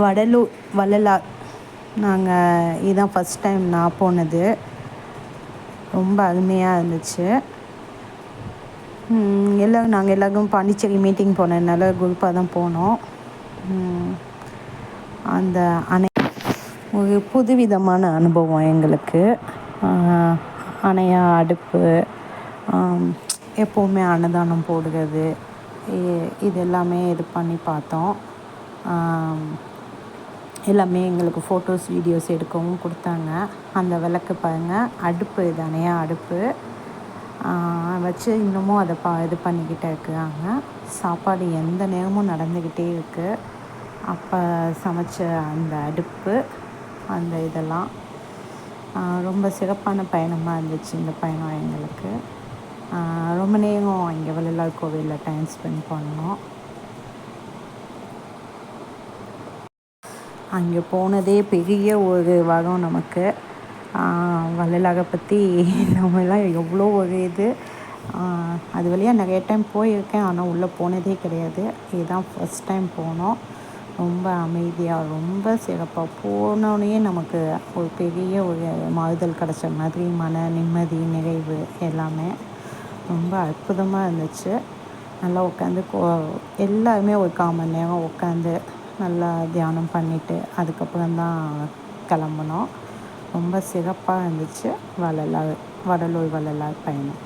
வடலூர் வள்ளலார். நாங்கள் இதுதான் first time நான் போனது. ரொம்ப அருமையாக இருந்துச்சு. எல்லோரும் எல்லாம் நாங்கள் எல்லாருக்கும் பாண்டிச்சேரி மீட்டிங் போனதுனால குரூப்பாக தான் போனோம். அந்த அணை ஒரு புதுவிதமான அனுபவம் எங்களுக்கு. அணையா அடுப்பு எப்போவுமே அன்னதானம் போடுறது இது எல்லாமே இது பண்ணி பார்த்தோம். எல்லாமே எங்களுக்கு ஃபோட்டோஸ் வீடியோஸ் எடுக்கவும் கொடுத்தாங்க. அந்த விளக்கு பாருங்கள் அடுப்பு இது அடுப்பு. வச்சு இன்னமும் அதை பா இது பண்ணிக்கிட்டே இருக்காங்க. சாப்பாடு எந்த நேரமும் நடந்துக்கிட்டே இருக்குது அப்போ சமைச்ச அந்த அடுப்பு அந்த இதெல்லாம் ரொம்ப சிறப்பான பயணமாக இருந்துச்சு இந்த பயணம் எங்களுக்கு. ரொம்ப நேரம் இங்கே வள்ளலார் கோவிலில் டைம் ஸ்பெண்ட் பண்ணோம். அங்கே போனதே பெரிய ஒரு வரம் நமக்கு. வள்ளலாக வள்ளலாரை பற்றி நம்மலாம் எவ்வளோ ஒரு இது. அது வழியாக நிறைய டைம் போயிருக்கேன். ஆனால் உள்ளே போனதே கிடையாது. இதுதான் ஃபஸ்ட் டைம் போனோம். ரொம்ப அமைதியாக ரொம்ப சிறப்பாக போனோடனே நமக்கு ஒரு பெரிய ஒரு மாறுதல் கிடச்ச மாதிரி மன நிம்மதி நிறைவு எல்லாமே ரொம்ப அற்புதமாக இருந்துச்சு. நல்லா உட்காந்து எல்லாருமே ஒரு கால் மணி நேரம் உட்காந்து நல்லா தியானம் பண்ணிவிட்டு அதுக்கப்புறம் தான் கிளம்புனோம். ரொம்ப சிறப்பாக இருந்துச்சு. வள்ளலார் வடலூர் வள்ளலார் பயணம்.